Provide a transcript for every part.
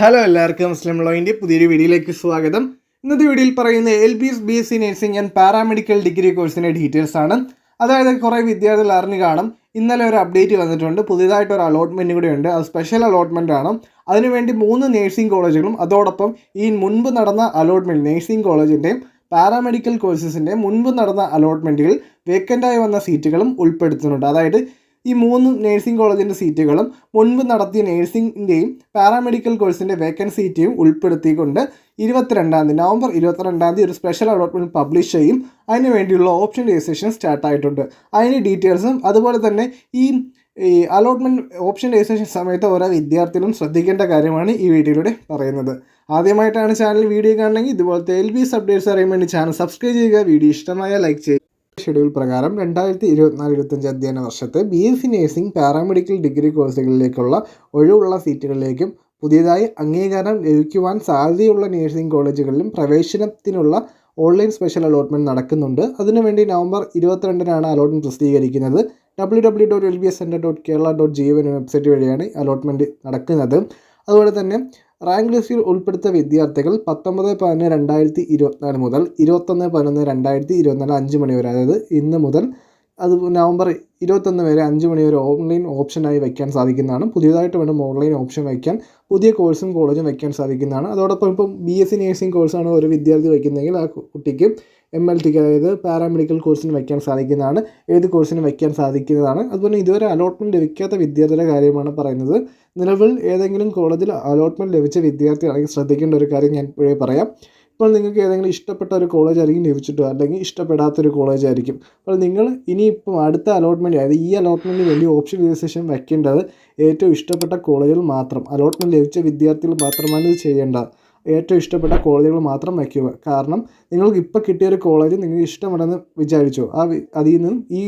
Hello എല്ലാവർക്കും മുസ്ലിം ലോയിന്റെ പുതിയൊരു വീഡിയോയിലേക്ക് സ്വാഗതം. ഇന്നത്തെ വീഡിയോയിൽ പറയുന്നത് L B S B S C nursing and paramedical degree കോഴ്സിന്റെ ഡീറ്റെയിൽസ് ആണ്. അതായത് കുറേ വിദ്യാർത്ഥികൾ അറിഞ്ഞു കാണും. ഇന്നലെ ഒരു അപ്ഡേറ്റ് വന്നിട്ടുണ്ട്. പുതിയതായിട്ട് ഒരു അലോട്ട്മെന്റ് കൂടെ ഉണ്ട്. അത് സ്പെഷ്യൽ അലോട്ട്മെന്റ് ആണ്. അതിനുവേണ്ടി മൂന്ന് നേഴ്സിംഗ് കോളേജുകളും അതോടൊപ്പം ഈ മുൻപ് നടന്ന അലോട്ട്മെന്റ് നേഴ്സിംഗ് കോളേജിന്റെയും പാരാമെഡിക്കൽ കോഴ്സസിന്റെ മുൻപ് നടന്ന അലോട്ട്മെന്റുകൾ വേക്കന്റായി വന്ന സീറ്റുകളും ഉൾപ്പെടുത്തുന്നുണ്ട്. അതായത് ഈ മൂന്ന് നഴ്സിംഗ് കോളേജിന്റെ സീറ്റുകളും മുൻപ് നടത്തിയ നഴ്സിംഗിന്റെയും പാരാമെഡിക്കൽ കോഴ്സിന്റെ വേക്കൻസി സീറ്റും ഉൾപ്പെടുത്തിക്കൊണ്ട് ഇരുപത്തിരണ്ടാം തീയതി നവംബർ ഇരുപത്തിരണ്ടാം തീയതി ഒരു സ്പെഷ്യൽ അലോട്ട്മെന്റ് പബ്ലിഷ് ചെയ്യും. അതിന് വേണ്ടിയുള്ള ഓപ്ഷൻ രജിസ്ട്രേഷൻ സ്റ്റാർട്ടായിട്ടുണ്ട് അതിന് ഡീറ്റെയിൽസും അതുപോലെ തന്നെ ഈ ഈ അലോട്ട്മെന്റ് ഓപ്ഷൻ രജിസ്ട്രേഷൻ സമയത്ത് ഓരോ വിദ്യാർത്ഥികളും ശ്രദ്ധിക്കേണ്ട കാര്യമാണ് ഈ വീഡിയോയിലൂടെ പറയുന്നത്. ആദ്യമായിട്ടാണ് ചാനൽ വീഡിയോ കാണണമെങ്കിൽ ഇതുപോലത്തെ എൽ ബി അപ്ഡേറ്റ്സ് അറിയാൻ വേണ്ടി ചാനൽ സബ്സ്ക്രൈബ് ചെയ്യുക. വീഡിയോ ഇഷ്ടമായ ലൈക്ക് ചെയ്യുക. ഷെഡ്യൂൾ പ്രകാരം രണ്ടായിരത്തി ഇരുപത്തിനാല് ഇരുപത്തഞ്ച് അധ്യയന വർഷത്തെ B S C nursing paramedical degree കോഴ്സുകളിലേക്കുള്ള ഒഴിവുള്ള സീറ്റുകളിലേക്കും പുതിയതായി അംഗീകാരം ലഭിക്കുവാൻ സാധ്യതയുള്ള നഴ്സിംഗ് കോളേജുകളിലും പ്രവേശനത്തിനുള്ള ഓൺലൈൻ സ്പെഷ്യൽ അലോട്ട്മെന്റ് നടക്കുന്നുണ്ട്. അതിനുവേണ്ടി നവംബർ ഇരുപത്തിരണ്ടിനാണ് അലോട്ട്മെന്റ് പ്രസിദ്ധീകരിക്കുന്നത്. W W dot L B S centre dot Kerala dot G website വഴിയാണ് അലോട്ട്മെന്റ് നടക്കുന്നത്. അതുപോലെ തന്നെ റാങ്ക് ലിസ്റ്റിൽ ഉൾപ്പെടുത്ത വിദ്യാർത്ഥികൾ പത്തൊമ്പത് പതിനൊന്ന് രണ്ടായിരത്തി ഇരുപത്തിനാല് മുതൽ ഇരുപത്തൊന്ന് പതിനൊന്ന് രണ്ടായിരത്തി ഇരുപത്തിനാല് അഞ്ച് മണി വരെ അതായത് ഇന്ന് മുതൽ അത് നവംബർ ഇരുപത്തൊന്ന് വരെ അഞ്ച് മണി വരെ ഓൺലൈൻ ഓപ്ഷനായി വയ്ക്കാൻ സാധിക്കുന്നതാണ്. പുതിയതായിട്ട് വേണം ഓൺലൈൻ ഓപ്ഷൻ വയ്ക്കാൻ. പുതിയ കോഴ്സും കോളേജും വയ്ക്കാൻ സാധിക്കുന്നതാണ്. അതോടൊപ്പം ഇപ്പം ബി എസ് സി നേഴ്സിംഗ് കോഴ്സാണ് ഒരു വിദ്യാർത്ഥി വയ്ക്കുന്നതെങ്കിൽ ആ കുട്ടിക്ക് എം എൽ ടിക്ക് അതായത് പാരാമെഡിക്കൽ കോഴ്സിന് വയ്ക്കാൻ സാധിക്കുന്നതാണ്. ഏത് കോഴ്സിന് വയ്ക്കാൻ സാധിക്കുന്നതാണ്. അതുപോലെ ഇതുവരെ അലോട്ട്മെന്റ് ലഭിക്കാത്ത വിദ്യാർത്ഥിയുടെ കാര്യമാണ് പറയുന്നത്. നിലവിൽ ഏതെങ്കിലും കോളേജിൽ അലോട്ട്മെന്റ് ലഭിച്ച വിദ്യാർത്ഥിയാണെങ്കിൽ ശ്രദ്ധിക്കേണ്ട ഒരു കാര്യം ഞാൻ ഇപ്പോഴേ പറയാം. ഇപ്പോൾ നിങ്ങൾക്ക് ഏതെങ്കിലും ഇഷ്ടപ്പെട്ട ഒരു കോളേജ് ആയിരിക്കും ലഭിച്ചിട്ടോ അല്ലെങ്കിൽ ഇഷ്ടപ്പെടാത്തൊരു കോളേജ് ആയിരിക്കും. അപ്പോൾ നിങ്ങൾ ഇനിയിപ്പം അടുത്ത അലോട്ട്മെന്റ് അതായത് ഈ അലോട്ട്മെന്റിന് വേണ്ടി ഓപ്ഷൻ രജിസ്ട്രേഷൻ വയ്ക്കേണ്ടത് ഏറ്റവും ഇഷ്ടപ്പെട്ട കോളേജുകൾ മാത്രം അലോട്ട്മെന്റ് ലഭിച്ച വിദ്യാർത്ഥികൾ മാത്രമാണ് ഇത് ചെയ്യേണ്ടത്. ഏറ്റവും ഇഷ്ടപ്പെട്ട കോളേജുകൾ മാത്രം വയ്ക്കുക. കാരണം നിങ്ങൾക്ക് ഇപ്പോൾ കിട്ടിയ ഒരു കോളേജ് നിങ്ങൾക്ക് ഇഷ്ടമുണ്ടെന്ന് വിചാരിച്ചു. ആ അതിൽ നിന്നും ഈ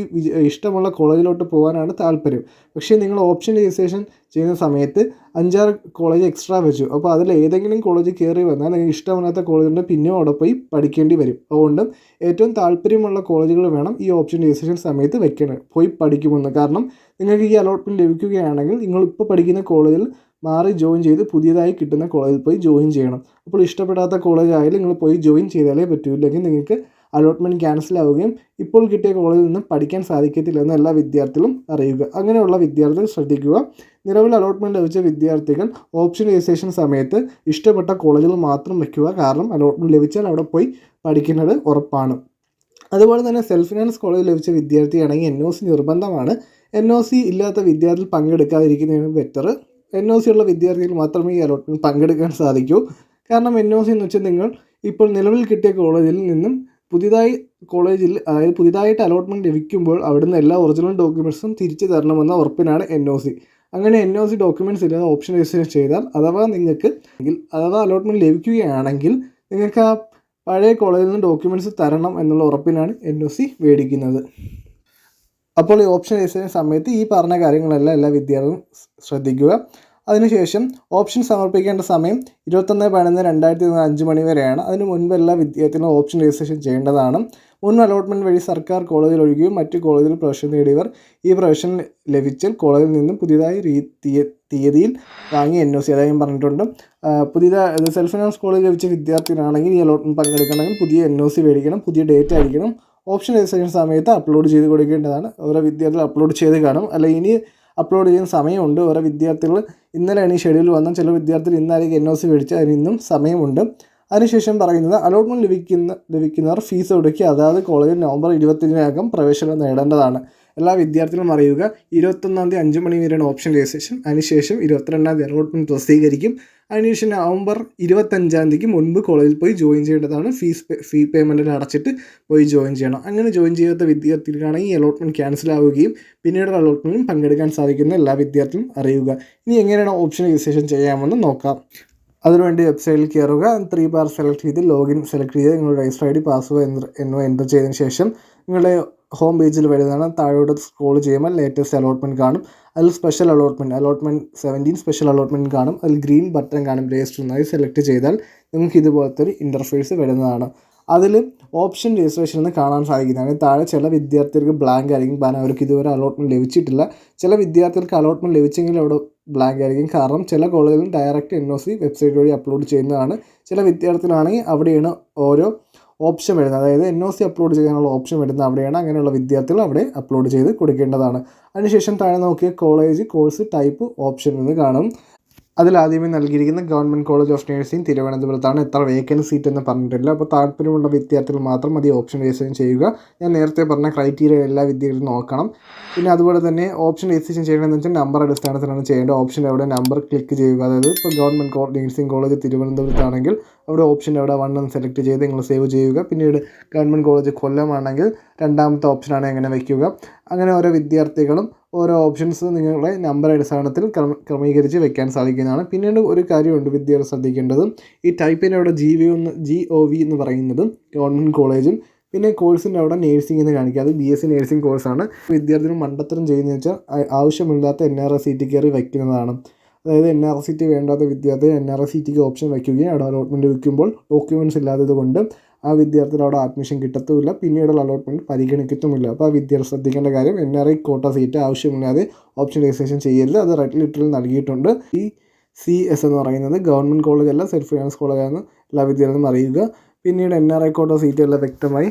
ഇഷ്ടമുള്ള കോളേജിലോട്ട് പോകാനാണ് താല്പര്യം. പക്ഷേ നിങ്ങൾ ഓപ്ഷൻ രജിസ്ട്രേഷൻ ചെയ്യുന്ന സമയത്ത് അഞ്ചാറ് കോളേജ് എക്സ്ട്രാ വെച്ചു. അപ്പോൾ അതിൽ ഏതെങ്കിലും കോളേജ് കയറി വന്നാൽ നിങ്ങൾക്ക് ഇഷ്ടമില്ലാത്ത കോളേജിന്റെ പിന്നെയും അവിടെ പോയി പഠിക്കേണ്ടി വരും. അതുകൊണ്ട് ഏറ്റവും താല്പര്യമുള്ള കോളേജുകൾ വേണം ഈ ഓപ്ഷൻ രജിസ്ട്രേഷൻ സമയത്ത് വെക്കണം പോയി പഠിക്കുമെന്ന്. കാരണം നിങ്ങൾക്ക് ഈ അലോട്ട്മെന്റ് ലഭിക്കുകയാണെങ്കിൽ നിങ്ങൾ ഇപ്പോൾ പഠിക്കുന്ന കോളേജിൽ മാറി ജോയിൻ ചെയ്ത് പുതിയതായി കിട്ടുന്ന കോളേജിൽ പോയി ജോയിൻ ചെയ്യണം. അപ്പോൾ ഇഷ്ടപ്പെടാത്ത കോളേജ് ആയാലും നിങ്ങൾ പോയി ജോയിൻ ചെയ്താലേ പറ്റൂ. ഇല്ലെങ്കിൽ നിങ്ങൾക്ക് അലോട്ട്മെന്റ് ക്യാൻസൽ ആവുകയും ഇപ്പോൾ കിട്ടിയ കോളേജിൽ നിന്നും പഠിക്കാൻ സാധിക്കത്തില്ല എന്ന് എല്ലാ വിദ്യാർത്ഥികളും അറിയുക. അങ്ങനെയുള്ള വിദ്യാർത്ഥികൾ ശ്രദ്ധിക്കുക. നിലവിൽ അലോട്ട്മെന്റ് ലഭിച്ച വിദ്യാർത്ഥികൾ ഓപ്ഷനൈസേഷൻ സമയത്ത് ഇഷ്ടപ്പെട്ട കോളേജുകൾ മാത്രം വയ്ക്കുക കാരണം അലോട്ട്മെന്റ് ലഭിച്ചാൽ അവിടെ പോയി പഠിക്കുന്നത് ഉറപ്പാണ്. അതുപോലെ തന്നെ സെൽഫ് ഫിനാൻസ് കോളേജ് ലഭിച്ച വിദ്യാർത്ഥിയാണെങ്കിൽ എൻ ഒ സി നിർബന്ധമാണ്. എൻ ഒ സി ഇല്ലാത്ത വിദ്യാർത്ഥികൾ പങ്കെടുക്കാതിരിക്കുന്നതിന് ബെറ്റർ എൻ ഒ സി ഉള്ള വിദ്യാർത്ഥികൾ മാത്രമേ ഈ അലോട്ട്മെന്റ് പങ്കെടുക്കാൻ സാധിക്കൂ. കാരണം എൻ ഒ സി എന്ന് വെച്ചാൽ നിങ്ങൾ ഇപ്പോൾ നിലവിൽ കിട്ടിയ കോളേജിൽ നിന്നും പുതിയതായി കോളേജിൽ അതായത് പുതിയതായിട്ട് അലോട്ട്മെന്റ് ലഭിക്കുമ്പോൾ അവിടുന്ന് എല്ലാ ഒറിജിനൽ ഡോക്യുമെന്റ്സും തിരിച്ചു തരണമെന്ന ഉറപ്പിനാണ് എൻ ഒ സി അങ്ങനെ എൻ ഒ സി ഡോക്യുമെന്റ്സ് ഇല്ലാതെ ഓപ്ഷൻ രജിസ്ട്രേഷൻ ചെയ്താൽ അഥവാ നിങ്ങൾക്ക് അഥവാ അലോട്ട്മെന്റ് ലഭിക്കുകയാണെങ്കിൽ നിങ്ങൾക്ക് ആ പഴയ കോളേജിൽ നിന്ന് ഡോക്യുമെന്റ്സ് തരണം എന്നുള്ള ഉറപ്പിനാണ് എൻ ഒ സി മേടിക്കുന്നത്. അപ്പോൾ ഈ ഓപ്ഷൻ ചെയ്യുന്ന സമയത്ത് ഈ പറഞ്ഞ കാര്യങ്ങളെല്ലാം എല്ലാ വിദ്യാർത്ഥികളും ശ്രദ്ധിക്കുക. അതിനുശേഷം ഓപ്ഷൻ സമർപ്പിക്കേണ്ട സമയം ഇരുപത്തൊന്ന് പതിനൊന്ന് രണ്ടായിരത്തി ഇരുപത്തി അഞ്ച് മണി വരെയാണ്. അതിന് മുൻപ് എല്ലാ വിദ്യാർത്ഥികളും ഓപ്ഷൻ രജിസ്ട്രേഷൻ ചെയ്യേണ്ടതാണ്. മുൻ അലോട്ട്മെന്റ് വഴി സർക്കാർ കോളേജിൽ ഒഴികെയും മറ്റ് കോളേജിൽ പ്രവേശനം നേടിയവർ ഈ പ്രവേശനം ലഭിച്ചാൽ കോളേജിൽ നിന്നും പുതിയതായി തീയതിയിൽ വാങ്ങി എൻ ഒ സി അതായത് പറഞ്ഞിട്ടുണ്ട്. പുതിയതായി സെൽഫ് ഫിനാൻസ് കോളേജിൽ ലഭിച്ച വിദ്യാർത്ഥികളാണെങ്കിൽ ഈ അലോട്ട്മെന്റ് പങ്കെടുക്കണമെങ്കിൽ പുതിയ എൻ ഒ സി മേടിക്കണം പുതിയ ഡേറ്റ് ആയിരിക്കണം ഓപ്ഷൻ രജിസ്ട്രേഷൻ സമയത്ത് അപ്ലോഡ് ചെയ്ത് കൊടുക്കേണ്ടതാണ്. ഓരോ വിദ്യാർത്ഥികൾ അപ്ലോഡ് ചെയ്ത് കാണും. അല്ല ഇനി അപ്ലോഡ് ചെയ്യുന്ന സമയമുണ്ട്. ഓരോ വിദ്യാർത്ഥികൾ ഇന്നലെയാണ് ഈ ഷെഡ്യൂൾ വന്ന ചില വിദ്യാർത്ഥികൾ ഇന്നായിരിക്കും എൻ ഒ സി മേടിച്ച് അതിന് ഇന്നും സമയമുണ്ട്. അതിനുശേഷം പറയുന്നത് അലോട്ട്മെന്റ് ലഭിക്കുന്ന ലഭിക്കുന്നവർ ഫീസ് ഒടുക്കി അതായത് കോളേജിൽ നവംബർ ഇരുപത്തിനകം പ്രവേശനം നേടേണ്ടതാണ്. എല്ലാ വിദ്യാർത്ഥികളും അറിയുക. ഇരുപത്തൊന്നാം തീയതി അഞ്ച് മണി വരെയാണ് ഓപ്ഷൻ രജിസ്ട്രേഷൻ അതിനുശേഷം ഇരുപത്തിരണ്ടാം തീയതി അലോട്ട്മെന്റ് പ്രസിദ്ധീകരിക്കും. അതിനുശേഷം നവംബർ ഇരുപത്തഞ്ചാം തീയതിക്ക് മുൻപ് കോളേജിൽ പോയി ജോയിൻ ചെയ്യേണ്ടതാണ്. ഫീസ് ഫീ പേയ്മെന്റിൽ അടച്ചിട്ട് പോയി ജോയിൻ ചെയ്യണം. അങ്ങനെ ജോയിൻ ചെയ്യാത്ത വിദ്യാർത്ഥികൾക്കാണെങ്കിൽ ഈ അലോട്ട്മെന്റ് ക്യാൻസൽ ആവുകയും പിന്നീട് അലോട്ട്മെന്റിലും പങ്കെടുക്കാൻ സാധിക്കുന്ന എല്ലാ വിദ്യാർത്ഥികളും അറിയുക. ഇനി എങ്ങനെയാണ് ഓപ്ഷൻ രജിസ്ട്രേഷൻ ചെയ്യാമെന്ന് നോക്കാം. അതിനുവേണ്ടി വെബ്സൈറ്റിൽ കയറുക. ത്രീ ബാർ സെലക്ട് ചെയ്ത് ലോഗിൻ സെലക്ട് ചെയ്ത് നിങ്ങളുടെ രജിസ്റ്റർ ഐ ഡി പാസ്വേഡ് എന്നിവ എന്റർ ചെയ്തതിന് ശേഷം നിങ്ങളുടെ ഹോം പേജിൽ വരുന്നതാണ്. താഴോട്ട് സ്ക്രോൾ ചെയ്യുമ്പോൾ ലേറ്റസ്റ്റ് അലോട്ട്മെന്റ് കാണും. അതിൽ special allotment allotment seventeen special allotment കാണും. അതിൽ ഗ്രീൻ ബട്ടൺ കാണും. രജിസ്റ്റർ എന്നായി സെലക്ട് ചെയ്താൽ നിങ്ങൾക്ക് ഇതുപോലത്തെ ഒരു ഇന്റർഫേസ് വരുന്നതാണ്. അതിൽ ഓപ്ഷൻ രജിസ്ട്രേഷൻ എന്ന് കാണാൻ സാധിക്കുന്നതാണ്. താഴെ ചില വിദ്യാർത്ഥികൾക്ക് ബ്ലാങ്ക് ആയിരിക്കും. കാരണം അവർക്ക് ഇതുവരെ അലോട്ട്മെന്റ് ലഭിച്ചിട്ടില്ല. ചില വിദ്യാർത്ഥികൾക്ക് അലോട്ട്മെന്റ് ലഭിച്ചെങ്കിൽ അവിടെ ബ്ലാങ്ക് ആയിരിക്കും. കാരണം ചില കോളേജിൽ direct N O C website വഴി അപ്ലോഡ് ചെയ്യുന്നതാണ്. ചില വിദ്യാർത്ഥികളാണെങ്കിൽ അവിടെയാണ് ഓരോ ഓപ്ഷൻ വരുന്നത്. അതായത് എൻ ഒ സി അപ്ലോഡ് ചെയ്യാനുള്ള ഓപ്ഷൻ വരുന്നത് അവിടെയാണ്. അങ്ങനെയുള്ള വിദ്യാർത്ഥികൾ അവിടെ അപ്ലോഡ് ചെയ്ത് കൊടുക്കേണ്ടതാണ്. അതിനുശേഷം താഴെ നോക്കിയ കോളേജ് കോഴ്സ് ടൈപ്പ് ഓപ്ഷൻ എന്ന് കാണും. അതിലാദ്യമേ നൽകിയിരിക്കുന്ന ഗവൺമെന്റ് കോളേജ് ഓഫ് നഴ്സിംഗ് തിരുവനന്തപുരത്താണ് എത്ര വേക്കൻസി സീറ്റ് എന്ന് പറഞ്ഞിട്ടില്ല. അപ്പോൾ താല്പര്യമുള്ള വിദ്യാർത്ഥികൾ മാത്രം മതി ഓപ്ഷൻ രജിസ്ട്രേഷൻ ചെയ്യുക. ഞാൻ നേരത്തെ പറഞ്ഞ ക്രൈറ്റീരിയ എല്ലാ വിദ്യാർത്ഥികളും നോക്കണം. പിന്നെ അതുപോലെ തന്നെ ഓപ്ഷൻ രജിസ്ട്രേഷൻ ചെയ്യണമെന്ന് വെച്ചാൽ നമ്പർ അടിസ്ഥാനത്തിലാണ് ചെയ്യേണ്ടത്. ഓപ്ഷൻ അവിടെ നമ്പർ ക്ലിക്ക് ചെയ്യുക. അതായത് ഇപ്പോൾ ഗവൺമെന്റ് നഴ്സിംഗ് കോളേജ് തിരുവനന്തപുരത്താണെങ്കിൽ അവിടെ ഓപ്ഷൻ അവിടെ വൺ എന്ന് സെലക്ട് ചെയ്ത് നിങ്ങൾ സേവ് ചെയ്യുക. പിന്നീട് ഗവൺമെന്റ് കോളേജ് കൊല്ലമാണെങ്കിൽ രണ്ടാമത്തെ ഓപ്ഷനാണ് എങ്ങനെ വയ്ക്കുക അങ്ങനെ ഓരോ വിദ്യാർത്ഥികളും ഓരോ ഓപ്ഷൻസ് നിങ്ങളുടെ നമ്പർ അടിസ്ഥാനത്തിൽ ക്രമ ക്രമീകരിച്ച് വെക്കാൻ സാധിക്കുന്നതാണ്. പിന്നീട് ഒരു കാര്യമുണ്ട് വിദ്യാർത്ഥി ശ്രദ്ധിക്കേണ്ടത്. ഈ ടൈപ്പിന്റെ അവിടെ ജി വി ഒന്ന് ജി ഒ വി എന്ന് പറയുന്നതും ഗവൺമെന്റ് കോളേജും പിന്നെ കോഴ്സിന്റെ അവിടെ നേഴ്സിംഗ് എന്ന് കാണിക്കുക. അത് ബി എസ് സി നേഴ്സിംഗ് കോഴ്സാണ് വിദ്യാർത്ഥികൾ മണ്ടത്തരം ചെയ്യുന്നതെന്ന് വെച്ചാൽ ആവശ്യമില്ലാത്ത എൻ ആർ എസ് സീറ്റ് കയറി വയ്ക്കുന്നതാണ് അതായത് എൻ ആർ സീറ്റ് വേണ്ടാത്ത വിദ്യാർത്ഥി എൻ ആർ എസ് സീറ്റിക്ക് ഓപ്ഷൻ വയ്ക്കുകയും അവിടെ അലോട്ട്മെന്റ് വയ്ക്കുമ്പോൾ ഡോക്യുമെന്റ്സ് ഇല്ലാത്തത് കൊണ്ട് ആ വിദ്യാർത്ഥിയുടെ അവിടെ അഡ്മിഷൻ കിട്ടത്തുമില്ല. പിന്നീടുള്ള അലോട്ട്മെന്റ് പരിഗണിക്കത്തുമില്ല. അപ്പോൾ ആ വിദ്യാർത്ഥി ശ്രദ്ധിക്കേണ്ട കാര്യം N R I quota seat ആവശ്യമില്ലാതെ ഓപ്ഷൻ രജിസ്ട്രേഷൻ ചെയ്യരുത്. അത് റെഡ് ലിറ്ററിൽ നൽകിയിട്ടുണ്ട്. ഈ സി എസ് എന്ന് പറയുന്നത് ഗവൺമെന്റ് കോളേജല്ല സെൽഫ് ഫിനാൻസ് കോളേജാണ് എല്ലാ വിദ്യാർത്ഥികളും അറിയുക. പിന്നീട് N R I quota seat എല്ലാം വ്യക്തമായി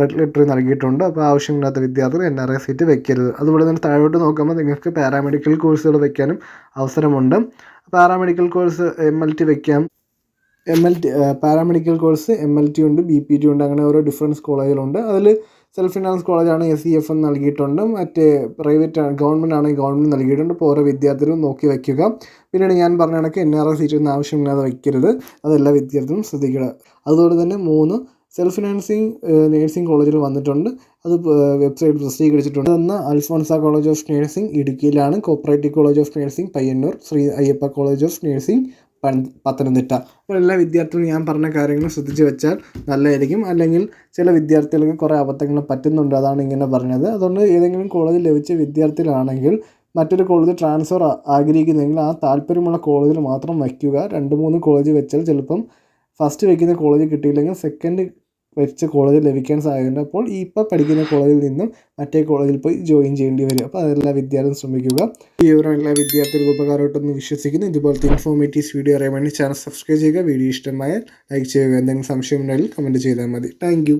റെഡ് ലിറ്ററിൽ നൽകിയിട്ടുണ്ട്. അപ്പോൾ ആവശ്യമില്ലാത്ത വിദ്യാർത്ഥികൾ എൻ ആർ ഐ സീറ്റ് വെക്കരുത്. അതുപോലെ തന്നെ താഴോട്ട് നോക്കുമ്പോൾ നിങ്ങൾക്ക് പാരാമെഡിക്കൽ കോഴ്സുകൾ വെക്കാനും അവസരമുണ്ട്. Paramedical course M L T വെക്കാം. M L T paramedical course M L T ഉണ്ട് ബി പി ടി ഉണ്ട് അങ്ങനെ ഓരോ ഡിഫറൻസ് കോളേജുകളുണ്ട്. അതിൽ സെൽഫ് ഫിനാൻസ് കോളേജാണ് എസ് സി എഫ് എന്ന് നൽകിയിട്ടുണ്ട്. മറ്റേ പ്രൈവറ്റ് ഗവൺമെന്റ് ആണെങ്കിൽ ഗവൺമെന്റ് നൽകിയിട്ടുണ്ട്. അപ്പോൾ ഓരോ വിദ്യാർത്ഥികളും നോക്കി വയ്ക്കുക. പിന്നീട് ഞാൻ പറഞ്ഞ കണക്ക് എൻ ആർ ഐ സീറ്റ് ഒന്നും ആവശ്യമില്ലാതെ വയ്ക്കരുത്. അതെല്ലാ വിദ്യാർത്ഥികളും ശ്രദ്ധിക്കുക. അതുപോലെ തന്നെ മൂന്ന് സെൽഫ് ഫിനാൻസിങ് നേഴ്സിംഗ് കോളേജിൽ വന്നിട്ടുണ്ട്. അത് വെബ്സൈറ്റ് പ്രസിദ്ധീകരിച്ചിട്ടുണ്ട്. ഒന്ന് Alphonsa college of nursing ഇടുക്കിയിലാണ്. Cooperative college of nursing Payyanur. Sree Ayyappa college of nursing Pathanamthitta. എല്ലാ വിദ്യാർത്ഥികളും ഞാൻ പറഞ്ഞ കാര്യങ്ങൾ ശ്രദ്ധിച്ച് വെച്ചാൽ നല്ലതായിരിക്കും. അല്ലെങ്കിൽ ചില വിദ്യാർത്ഥികൾക്ക് കുറേ അബദ്ധങ്ങൾ പറ്റുന്നുണ്ട് അതാണ് ഇങ്ങനെ പറഞ്ഞത്. അതുകൊണ്ട് ഏതെങ്കിലും കോളേജിൽ ലഭിച്ച വിദ്യാർത്ഥികളാണെങ്കിൽ മറ്റൊരു കോളേജ് ട്രാൻസ്ഫർ ആഗ്രഹിക്കുന്നെങ്കിൽ ആ താല്പര്യമുള്ള കോളേജിൽ മാത്രം വയ്ക്കുക. രണ്ട് മൂന്ന് കോളേജ് വെച്ചാൽ ചിലപ്പം ഫസ്റ്റ് വയ്ക്കുന്ന കോളേജ് കിട്ടിയില്ലെങ്കിൽ സെക്കൻഡ് വെച്ച കോളേജ് ലഭിക്കാൻ സാധ്യതയുണ്ട് അപ്പോൾ ഈ ഇപ്പോൾ പഠിക്കുന്ന കോളേജിൽ നിന്നും മറ്റേ കോളേജിൽ പോയി ജോയിൻ ചെയ്യേണ്ടി വരും. അപ്പോൾ അതെല്ലാ വിദ്യാർത്ഥികളും ശ്രമിക്കുക. ഈ വിവരം എല്ലാ വിദ്യാർത്ഥികൾക്കും ഉപകാരമായിട്ടൊന്ന് വിശ്വസിക്കുന്നു. ഇതുപോലത്തെ ഇൻഫോർമേറ്റീവ്സ് വീഡിയോ അറിയാൻ വേണ്ടി ചാനൽ സബ്സ്ക്രൈബ് ചെയ്യുക. വീഡിയോ ഇഷ്ടമായാൽ ലൈക്ക് ചെയ്യുക. എന്തെങ്കിലും സംശയം ഉണ്ടെങ്കിൽ കമന്റ് ചെയ്താൽ മതി. താങ്ക്